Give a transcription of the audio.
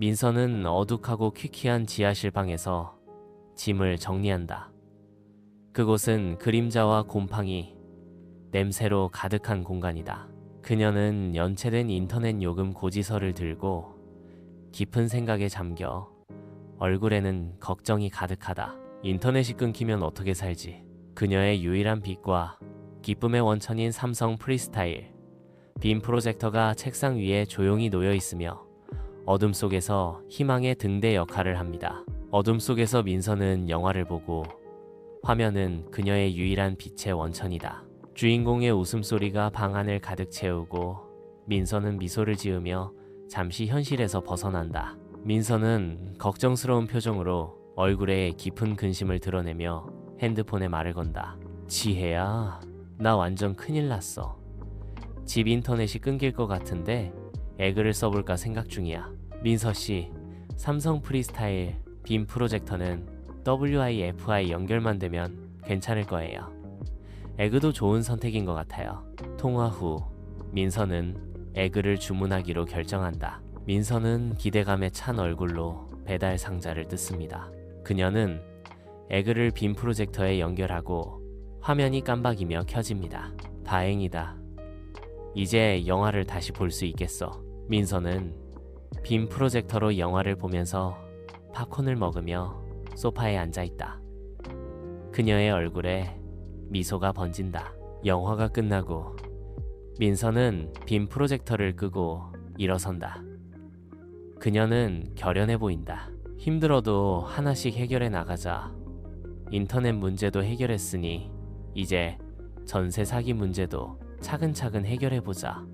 민서는 어둑하고 퀴퀴한 지하실 방에서 짐을 정리한다. 그곳은 그림자와 곰팡이, 냄새로 가득한 공간이다. 그녀는 연체된 인터넷 요금 고지서를 들고 깊은 생각에 잠겨 얼굴에는 걱정이 가득하다. 인터넷이 끊기면 어떻게 살지? 그녀의 유일한 빛과 기쁨의 원천인 삼성 프리스타일. 빔 프로젝터가 책상 위에 조용히 놓여 있으며 어둠 속에서 희망의 등대 역할을 합니다. 어둠 속에서 민서는 영화를 보고 화면은 그녀의 유일한 빛의 원천이다. 주인공의 웃음소리가 방 안을 가득 채우고 민서는 미소를 지으며 잠시 현실에서 벗어난다. 민서는 걱정스러운 표정으로 얼굴에 깊은 근심을 드러내며 핸드폰에 말을 건다. 지혜야, 나 완전 큰일 났어. 집 인터넷이 끊길 것 같은데 에그를 써볼까 생각 중이야. 민서 씨, 삼성 프리스타일 빔 프로젝터는 WiFi 연결만 되면 괜찮을 거예요. 에그도 좋은 선택인 것 같아요. 통화 후 민서는 에그를 주문하기로 결정한다. 민서는 기대감에 찬 얼굴로 배달 상자를 뜯습니다. 그녀는 에그를 빔 프로젝터에 연결하고 화면이 깜박이며 켜집니다. 다행이다. 이제 영화를 다시 볼 수 있겠어. 민서는 빔 프로젝터로 영화를 보면서 팝콘을 먹으며 소파에 앉아 있다. 그녀의 얼굴에 미소가 번진다. 영화가 끝나고 민서는 빔 프로젝터를 끄고 일어선다. 그녀는 결연해 보인다. 힘들어도 하나씩 해결해 나가자. 인터넷 문제도 해결했으니 이제 전세 사기 문제도 차근차근 해결해 보자.